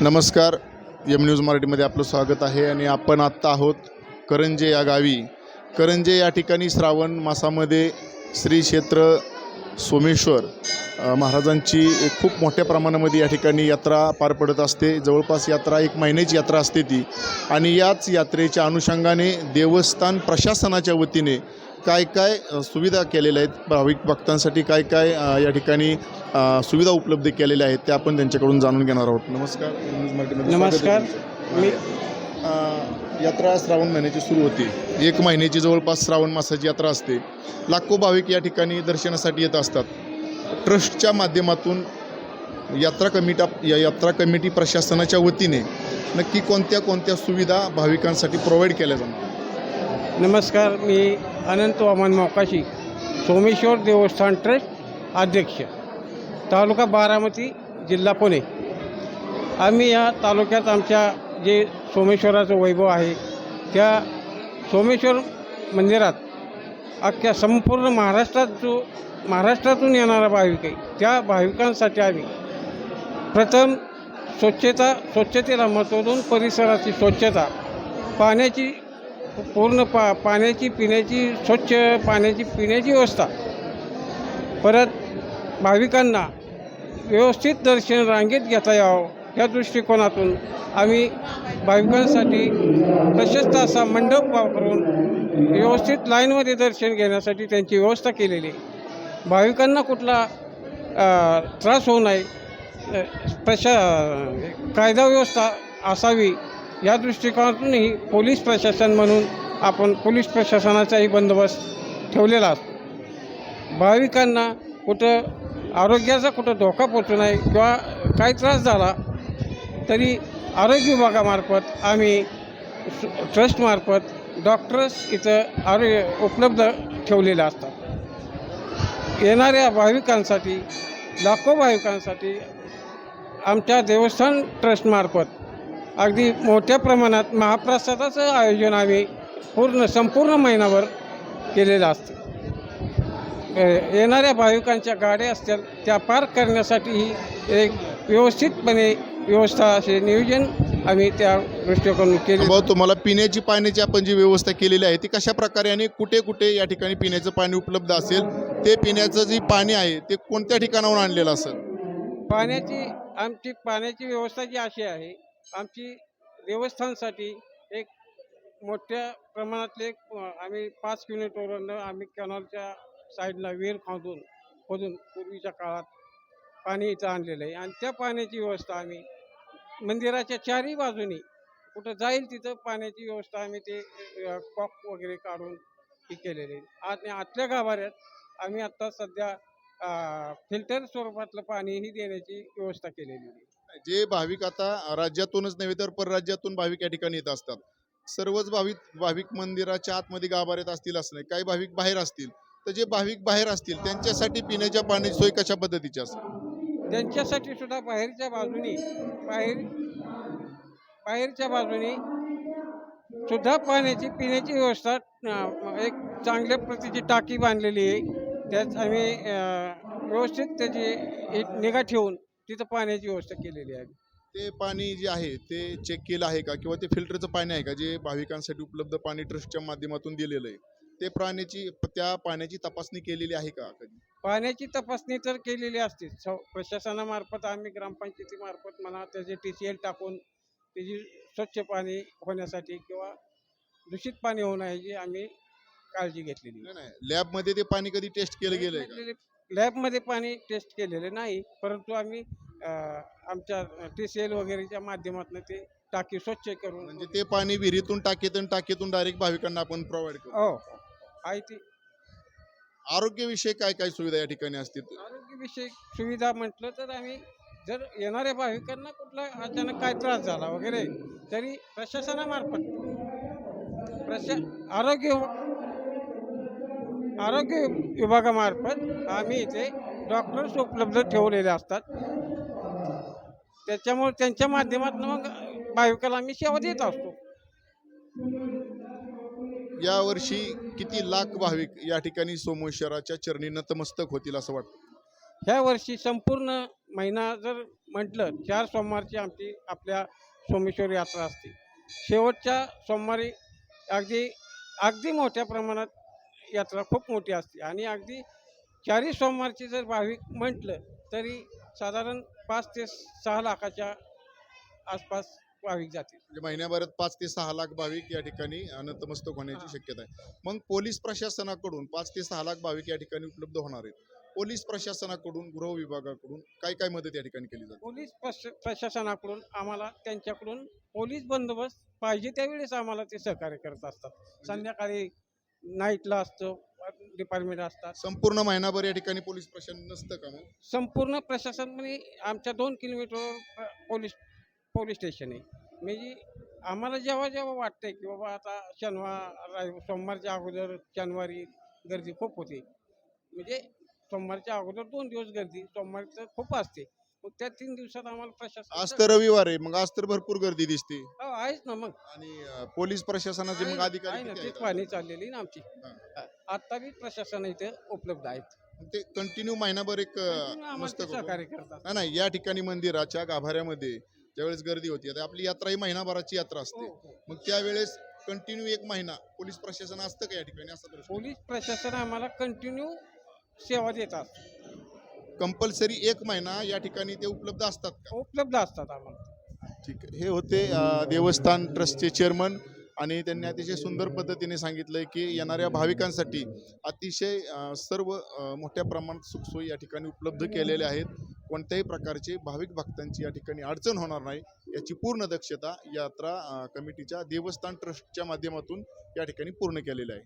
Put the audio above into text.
नमस्कार. M news मराठीमध्ये आपलं स्वागत आहे आणि आपण आत्ता आहोत करंजे या गावी. करंजे या ठिकाणी श्रावण मासामध्ये श्री क्षेत्र सोमेश्वर महाराजांची एक खूप मोठ्या प्रमाणामध्ये या ठिकाणी यात्रा पार पडत असते. जवळपास यात्रा एक महिन्याची यात्रा असते ती. आणि याच यात्रेच्या अनुषंगाने देवस्थान प्रशासनाच्या वतीने काय काय सुविधा केलेल्या आहेत? भाविक भक्तांसाठी काय काय या ठिकाणी सुविधा उपलब्ध केलेल्या आहेत त्या आपण त्यांच्याकडून जाणून घेणार आहोत. नमस्कार न्यूज नमस्कार. मी यात्रा श्रावण महिन्याची सुरू होती. एक महिन्याची जवळपास श्रावण मासाची यात्रा असते. लाखो भाविक या ठिकाणी दर्शनासाठी येत असतात. ट्रस्टच्या माध्यमातून यात्रा कमिटा या यात्रा कमिटी प्रशासनाच्या वतीने नक्की कोणत्या कोणत्या सुविधा भाविकांसाठी प्रोव्हाइड केल्या जाणार? नमस्कार मी अनंत वामन मोकाशी सोमेश्वर देवस्थान ट्रस्ट अध्यक्ष तालुका बारामती जिल्हा पुणे. आम्ही या तालुक्यात आमच्या जे सोमेश्वराचं वैभव आहे त्या सोमेश्वर मंदिरात अख्ख्या संपूर्ण महाराष्ट्रात जो महाराष्ट्रातून येणारा भाविक आहे. त्या भाविकांसाठी आम्ही प्रथम स्वच्छता स्वच्छतेला महत्त्व देऊन परिसराची स्वच्छता पाण्याची पूर्ण पा पाण्याची पिण्याची स्वच्छ पाण्याची पिण्याची व्यवस्था. परत भाविकांना व्यवस्थित दर्शन रांगेत घेता यावं या दृष्टिकोनातून आम्ही भाविकांसाठी प्रशस्त असा मंडप वापरून व्यवस्थित लाईनमध्ये दर्शन घेण्यासाठी त्यांची व्यवस्था केलेली. भाविकांना कुठला त्रास होऊ नये प्रशा कायदा व्यवस्था असावी या दृष्टिकोनातूनही पोलीस प्रशासन म्हणून आपण पोलीस प्रशासनाचाही बंदोबस्त ठेवलेला असतो. भाविकांना कुठं आरोग्याचा कुठं धोका पोचू नये किंवा काही त्रास झाला तरी आरोग्य विभागामार्फत आम्ही ट्रस्टमार्फत डॉक्टर्स इथं आरोग्य उपलब्ध ठेवलेले असतात. येणाऱ्या भाविकांसाठी लाखो भाविकांसाठी आमच्या देवस्थान ट्रस्टमार्फत अगदी मोठ्या प्रमाणात महाप्रसादाचं आयोजन आम्ही पूर्ण संपूर्ण महिनाभर केलेलं असतं. येणाऱ्या भाविकांच्या गाड्या असतील त्या पार्क करण्यासाठीही एक व्यवस्थितपणे व्यवस्था असे नियोजन आम्ही त्या दृष्टिकोन केले भाऊ तुम्हाला पिण्याची पाण्याची आपण जी व्यवस्था केलेली आहे ती कशा प्रकारे आणि कुठे कुठे या ठिकाणी पिण्याचं पाणी उपलब्ध असेल ते पिण्याचं जे पाणी आहे ते कोणत्या ठिकाणाहून आणलेलं असेल? पाण्याची आमची पाण्याची व्यवस्था जी अशी आहे आमची देवस्थानसाठी एक मोठ्या प्रमाणातले आम्ही पाच किलोमीटरवरनं आम्ही कॅनॉलच्या साईडला विहीर खांदून खोदून पूर्वीच्या काळात पाणी इथं आणलेलं आहे. आणि त्या पाण्याची व्यवस्था आम्ही मंदिराच्या चारही बाजूनी कुठं जाईल तिथं पाण्याची व्यवस्था आम्ही ते कॉक वगैरे काढून ही केलेली आहे आणि आतल्या गाभाऱ्यात आम्ही आत्ता सध्या फिल्टर स्वरूपातलं पाणीही देण्याची व्यवस्था केलेली आहे. जे भाविक आता राज्यातूनच नव्हे तर परराज्यातून भाविक या ठिकाणी येत असतात. सर्वच भाविक भाविक मंदिराच्या आतमध्ये गाभाऱ्यात असतील असं नाही. काही भाविक बाहेर असतील तर जे भाविक बाहेर असतील त्यांच्यासाठी पिण्याच्या पाण्याची सोय कशा पद्धतीची असते? त्यांच्यासाठी सुद्धा बाहेरच्या बाजूने बाहेर बाहेरच्या बाजूने सुद्धा पाण्याची पिण्याची व्यवस्था एक चांगल्या प्रतीची टाकी बांधलेली आहे. त्यात आम्ही व्यवस्थित त्याची एक निगा ठेवून तिथं पाण्याची व्यवस्था केलेली आहे. ते पाणी जे आहे ते चेक केलं आहे का? किंवा ते फिल्टरचं पाणी आहे का? जे भाविकांसाठी उपलब्ध पाणी ट्रस्टच्या माध्यमातून दिलेलं आहे. ते पाण्याची त्या पाण्याची तपासणी केलेली आहे का कधी? पाण्याची तपासणी तर केलेली असते. स- प्रशासनामार्फत आम्ही ग्रामपंचायतीमार्फत म्हणा त्याचे टी सी एल टाकून त्याची स्वच्छ पाणी होण्यासाठी किंवा दूषित पाणी होऊ नये याची आम्ही काळजी घेतलेली नाही नाही. लॅबमध्ये ते पाणी कधी टेस्ट केलं गेलं आहे का? लॅबमध्ये पाणी टेस्ट केलेलं नाही परंतु आम्ही आमच्या टी सी एल वगैरेच्या माध्यमातून ते टाकी स्वच्छ करून म्हणजे ते पाणी विहिरीतून टाकीतून टाकीतून डायरेक्ट भाविकांना आपण प्रोव्हाइड करतो. हो आहे ती. आरोग्यविषयी काय काय सुविधा या ठिकाणी असतील? आरोग्यविषयक सुविधा म्हटलं तर आम्ही जर येणाऱ्या भाविकांना कुठला अचानक काय त्रास झाला वगैरे तरी प्रशासनामार्फत प्रशा आरोग्य आरोग्य विभागामार्फत आम्ही इथे डॉक्टर्स उपलब्ध ठेवलेले असतात. त्याच्यामुळे त्यांच्या माध्यमातून मग भाविकाला आम्ही सेवा देत असतो. यावर्षी किती लाख भाविक या ठिकाणी सोमेश्वराच्या चरणी नतमस्तक होतील असं वाटतं? ह्या वर्षी संपूर्ण महिना जर म्हटलं चार सोमवारची आमची आपल्या सोमेश्वर यात्रा असते. शेवटच्या सोमवारी अगदी अगदी मोठ्या प्रमाणात यात्रा खूप मोठी असते. आणि अगदी चारही सोमवारची जर भाविक म्हटलं तरी साधारण पाच ते सहा लाखाच्या आसपास भाविक जातील. म्हणजे महिन्याभरात पाच ते सहा लाख भाविक या ठिकाणी नतमस्तक होण्याची शक्यता आहे. मग पोलीस प्रशासनाकडून पाच ते सहा लाख भाविक या ठिकाणी उपलब्ध होणार आहेत. पोलीस प्रशासनाकडून गृह विभागाकडून काय काय मदत या ठिकाणी केली जाते? पोलीस प्रश प्रशासनाकडून आम्हाला त्यांच्याकडून पोलीस बंदोबस्त पाहिजे त्यावेळेस आम्हाला ते सहकार्य करत असतात. संध्याकाळी नाईटला असतं डिपार्टमेंट असतात. संपूर्ण महिनाभर या ठिकाणी पोलीस प्रशासन नसतं का मग? संपूर्ण प्रशासन म्हणजे आमच्या दोन किलोमीटरवर पोलीस पोलीस स्टेशन आहे. म्हणजे आम्हाला जेव्हा जेव्हा वाटतंय की बाबा आता शनिवार रवि- सोमवारच्या अगोदर शनिवारी गर्दी खूप होते. म्हणजे सोमवारच्या अगोदर दोन दिवस गर्दी सोमवारी तर खूप असते. मग त्या तीन दिवसात आम्हाला प्रशासन आज तर रविवार आहे मग आज तर भरपूर गर्दी दिसते. हो, आहेच ना मग. आणि अं, पोलीस प्रशासनाचे मग आहे अधिकारी ना किती तीच आहेत? पाहणी चाललेली ना आमची. हां. आता बी प्रशासन इथे उपलब्ध आहेत. ते कंटिन्यू महिनाभर एक अं, आम्हाला मस्त ते सहकार्य करतात. नाही नाही या ठिकाणी मंदिराच्या गाभाऱ्यामध्ये ज्यावेळेस गर्दी होती आता आपली यात्रा ही महिनाभराची यात्रा असते. हो, हो. मग त्यावेळेस कंटिन्यू एक महिना पोलीस प्रशासन असतं का या ठिकाणी? असं पोलीस प्रशासन आम्हाला कंटिन्यू सेवा देतात. कंपल्सरी एक महिना या ठिकाणी ते उपलब्ध असतात का? उपलब्ध असतात आम्हाला. ठीक आहे. हे होते अ, देवस्थान ट्रस्टचे चेअरमन आणि त्यांनी अतिशय सुंदर पद्धतीने सांगितलंय की येणाऱ्या भाविकांसाठी अतिशय अ, सर्व अ, मोठ्या प्रमाणात सुखसोयी या ठिकाणी उपलब्ध केलेल्या आहेत. कोणत्याही प्रकारचे भाविक भक्तांची या ठिकाणी अडचण होणार नाही. याची पूर्ण दक्षता यात्रा अ, कमिटीच्या देवस्थान ट्रस्टच्या माध्यमातून या ठिकाणी पूर्ण केलेली आहे.